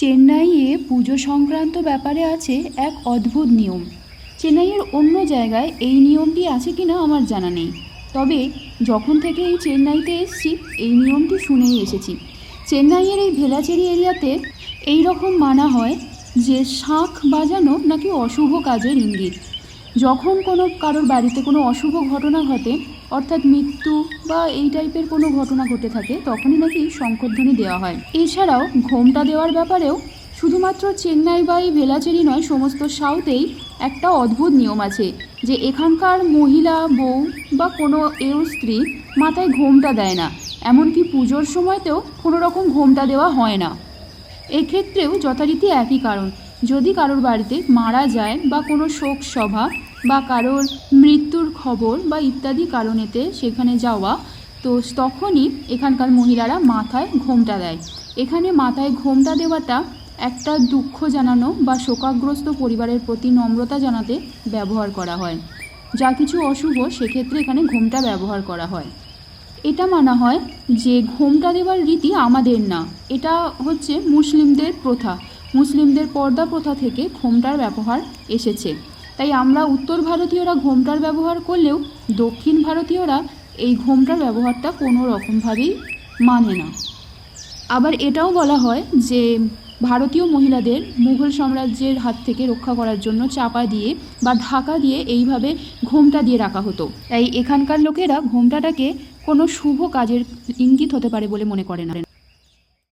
চেন্নাইয়ে পুজো সংক্রান্ত ব্যাপারে আছে এক অদ্ভুত নিয়ম। চেন্নাইয়ের অন্য জায়গায় এই নিয়মটি আছে কিনা আমার জানা নেই। তবে যখন থেকে এই চেন্নাইতে এসেছি, এই নিয়মটি শুনেই এসেছি। চেন্নাইয়ের এই ভেলাচেরি এরিয়াতে এই রকম মানা হয় যে শাঁখ বাজানো নাকি অশুভ কাজের ইঙ্গিত। যখন কোনো কারোর বাড়িতে কোনো অশুভ ঘটনা ঘটে, অর্থাৎ মৃত্যু বা এই টাইপের কোনো ঘটনা ঘটে থাকে, তখনই নাকি শঙ্করধ্বনি দেওয়া হয়। এছাড়াও ঘোমটা দেওয়ার ব্যাপারেও শুধুমাত্র চেন্নাই বা এই ভেলাচেরি নয়, সমস্ত সাউথেই একটা অদ্ভুত নিয়ম আছে যে এখানকার মহিলা, বউ বা কোনো এও স্ত্রী মাথায় ঘোমটা দেয় না। এমনকি পুজোর সময়তেও কোনো রকম ঘোমটা দেওয়া হয় না। এক্ষেত্রেও যথারীতি একই কারণ। যদি কারোর বাড়িতে মারা যায় বা কোনো শোক সভা বা কারোর মৃত্যুর খবর বা ইত্যাদি কারণেতে সেখানে যাওয়া, তো তখনই এখানকার মহিলারা মাথায় ঘোমটা দেয়। এখানে মাথায় ঘোমটা দেওয়াটা একটা দুঃখ জানানো বা শোকাগ্রস্ত পরিবারের প্রতি নম্রতা জানাতে ব্যবহার করা হয়। যা কিছু অশুভ, সেক্ষেত্রে এখানে ঘোমটা ব্যবহার করা হয়। এটা মানা হয় যে, ঘোমটা দেওয়ার রীতি আমাদের না। এটা হচ্ছে মুসলিমদের প্রথা। মুসলিমদের পর্দা প্রথা থেকে ঘোমটার ব্যবহার এসেছে। তাই আমরা উত্তর ভারতীয়রা ঘোমটার ব্যবহার করলেও দক্ষিণ ভারতীয়রা এই ঘোমটার ব্যবহারটা কোনো রকমভাবেই মানে না। আবার এটাও বলা হয় যে ভারতীয় মহিলাদের মুঘল সাম্রাজ্যের হাত থেকে রক্ষা করার জন্য চাপা দিয়ে বা ঢাকা দিয়ে এইভাবে ঘোমটা দিয়ে রাখা হতো। তাই এখানকার লোকেরা ঘোমটাটাকে কোনো শুভ কাজের ইঙ্গিত হতে পারে বলে মনে করে না।